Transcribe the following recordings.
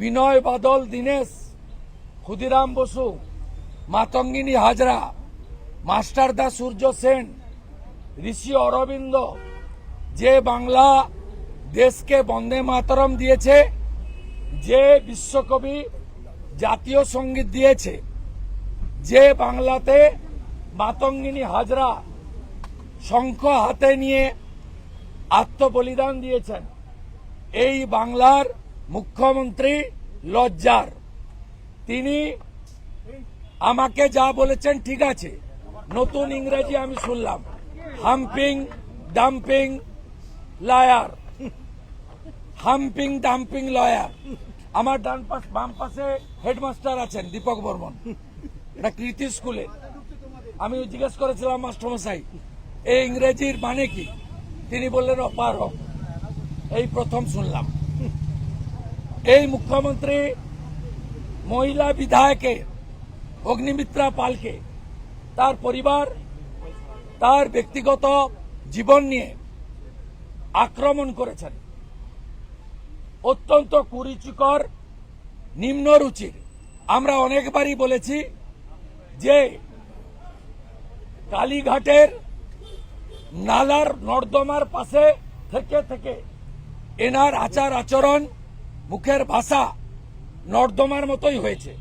বিনয় Badal, Dinesh, Khudiram Bose, Matangini Hazra, master da Surya Sen, Rishi Aurobindo, যে বাংলা দেশকে বন্দে মাতরম দিয়েছে, যে বিশ্বকবি জাতীয় সংগীত দিয়েছে, যে বাংলাতে মাতঙ্গিনী হাজরা শঙ্খ হাতে নিয়ে আত্মবলিদান দিয়েছেন, এই বাংলার মুখ্যমন্ত্রী লজ্জার। তিনি আমাকে যা বলেছেন ঠিক আছে। নতুন ইংরেজি আমি শুনলাম। Humping, dumping lawyer. Humping, dumping lawyer. আমার ডান পাশ বাম পাশে হেডমাস্টার আছেন দীপক বর্মন। এটা কৃতি স্কুলে। আমি জিজ্ঞেস করেছিলাম মাস্টারমশাই, এই ইংরেজির মানে কি? তিনি বললেন অপারক এই প্রথম শুনলাম। এই মুখ্যমন্ত্রী মহিলা বিধায়কে, অগ্নিমিত্রা পালকে, তার পরিবার, তার ব্যক্তিগত জীবন নিয়ে আক্রমণ করেছেন। অত্যন্ত কুরুচিকর, নিম্ন রুচির। আমরা অনেকবারই বলেছি যে কালীঘাটের নালার নর্দমার পাশে থেকে থেকে এনার আচার আচরণ মুখের ভাষা নর্দমার মতোই হয়েছে।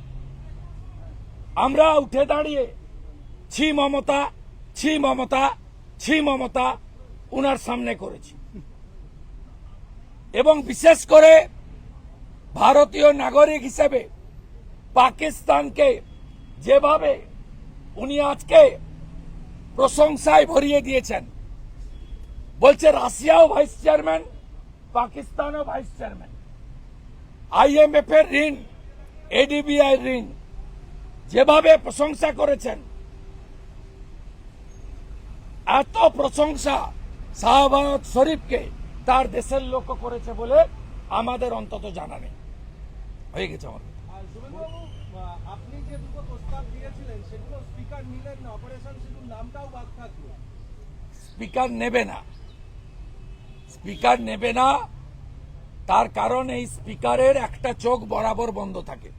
আমরা উঠে দাঁড়িয়ে, ছি মমতা ছি মমতা ছি মমতা, উনার সামনে করেছি। এবং বিশেষ করে ভারতীয় নাগরিক হিসেবে পাকিস্তানকে যেভাবে উনি আজকে প্রশংসায় ভরিয়ে দিয়েছেন, বলছে রাশিয়াও ভাইস চেয়ারম্যান, পাকিস্তানও ভাইস চেয়ারম্যান। আইএমএফ এর ঋণ এডিবিআই ঋণ যেভাবে প্রশংসা করেছেন এত প্রশংসা শাহবাজ শরীফকে তার দেশের লোক করেছে বলে আমাদের অন্তত জানা নেই। হয়ে গেছে আহ, আপনি যে দুটো প্রস্তাব দিয়েছিলেন সেগুলো স্পিকার নিলেন না অপারেশন সিঁদুর নামটাও বাদ থাকল। স্পিকার নেবে না। স্পিকার নেবে না তার কারণ এই স্পিকারের একটা চোখ বরাবর বন্ধ থাকে।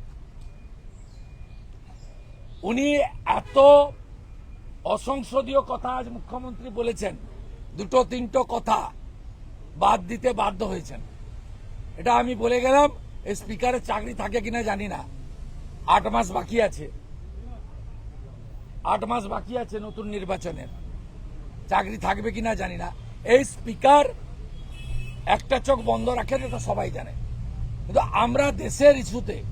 উনি এত অসংসদীয় কথা আজ মুখ্যমন্ত্রী বলেছেন, দুটো তিনটো কথা বাদ দিতে বাধ্য হয়েছেন। এটা আমি বলে গেলাম এই স্পিকারের চাকরি থাকে কিনা জানি না। আট মাস বাকি আছে। আট মাস বাকি আছে নতুন নির্বাচনের। চাকরি থাকবে কিনা জানি না। এই স্পিকার একটা চোখ বন্ধ রাখেন এটা সবাই জানে। কিন্তু আমরা দেশের ইস্যুতে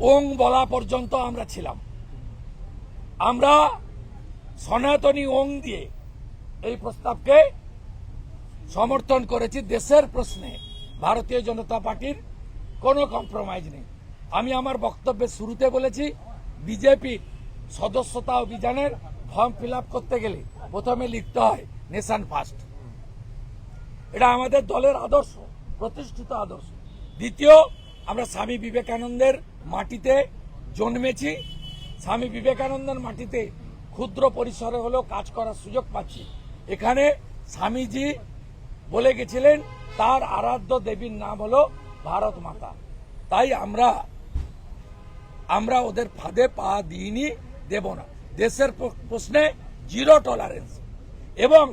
ওং বলা পর্যন্ত আমরা ছিলাম। আমরা সনাতনী ওং দিয়ে এই প্রস্তাবকে সমর্থন করেছি দেশের প্রশ্নে। ভারতীয় জনতা পার্টির কোনো কম্প্রোমাইজ নেই। আমি আমার বক্তব্যের শুরুতে বলেছি বিজেপির সদস্যতা অভিযানের ফর্ম ফিল করতে গেলে প্রথমে লিখতে হয় নেশান ফার্স্ট এটা আমাদের দলের আদর্শ, প্রতিষ্ঠিত আদর্শ। দ্বিতীয়, আমরা স্বামী বিবেকানন্দের মাটিতে জন্মেছি। স্বামী বিবেকানন্দের মাটিতে ক্ষুদ্র পরিসরে হলেও কাজ করার সুযোগ পাচ্ছি। এখানে স্বামীজি বলে গেছিলেন, তার আরাধ্য দেবীর নাম হলো ভারত মাতা। তাই আমরা আমরা ওদের ফাঁদে পা দিইনি, দেব না। দেশের প্রশ্নে জিরো টলারেন্স। এবং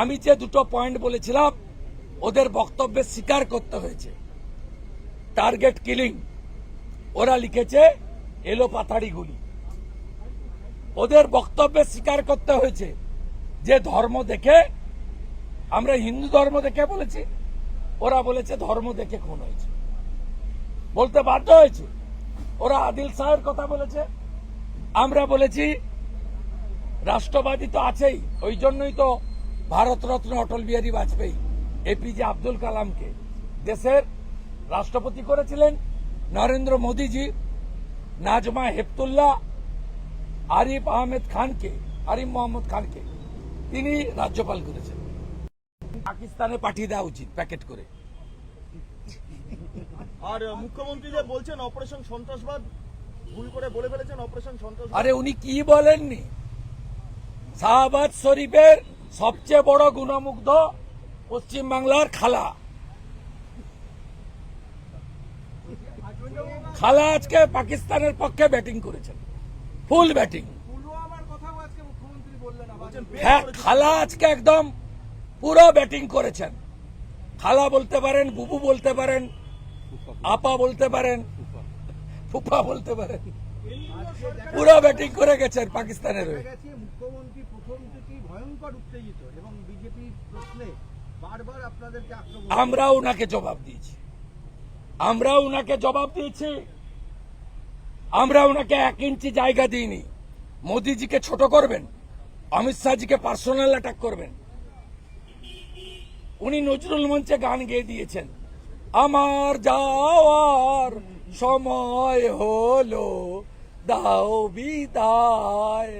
আমি যে দুটো পয়েন্ট বলেছিলাম ওদের বক্তব্যে স্বীকার করতে হয়েছে। টার্গেট কিলিং ওরা লিখেছে এলো পাতাড়ি গুলি ওদের বক্তব্যে স্বীকার করতে হয়েছে যে ধর্ম দেখে, আমরা হিন্দু ধর্ম দেখে বলেছি, ওরা বলেছে ধর্ম দেখে খুন হয়েছে। বলতে বাধ্য হয়েছে, ওরা আদিল শাহের কথা বলেছে। আমরা বলেছি, রাষ্ট্রবাদী তো আছেই, ওই জন্যই তো ভারতরত্ন অটল বিহারী বাজপেয়ী। এপিজে আব্দুল কালামকে। দেশের রাষ্ট্রপতি করেছিলেন নরেন্দ্র মোদীজি নাজমা হেপতুল্লাহ আরিফ আহমেদ খানকে আরিফ মোহাম্মদ খানকে। তিনি রাজ্যপাল করেছেন। পাকিস্তানে পাঠিয়ে দেওয়া উচিত প্যাকেট করে। আর মুখ্যমন্ত্রী যে বলছেন অপারেশন সন্ত্রাসবাদ ভুল করে বলে ফেলেছেন অপারেশন সন্ত্রাসবাদ। আরে উনি কি বলেননি? শাহবাজ শরীফের সবচেয়ে বড় গুণমুগ্ধ পশ্চিমবাংলার খালা। খালা আজকে পাকিস্তানের পক্ষে ব্যাটিং করেছেন। ফুল ব্যাটিং খালা আজকে একদম পুরো ব্যাটিং করেছেন। খালা বলতে পারেন, বুবু বলতে পারেন, আপা বলতে পারেন, ফুফা বলতে পারেন। পুরো ব্যাটিং করে গেছেন পাকিস্তানের হয়ে। মুখ্যমন্ত্রী প্রথম ভয়ঙ্কর উত্তেজিত এবং প্রশ্নে আমরাও ওনাকে জবাব দিয়েছি। আমরাও ওনাকে জবাব দিয়েছি। আমরা ওনাকে এক ইঞ্চি জায়গা দিইনি। মোদিজিকে ছোট করবেন, অমিত শাহজিকে পার্সোনাল অ্যাটাক করবেন। উনি নজরুল মঞ্চে গান গেয়ে দিয়েছেন, আমার যাওয়ার সময় হলো, দাও বিদায়।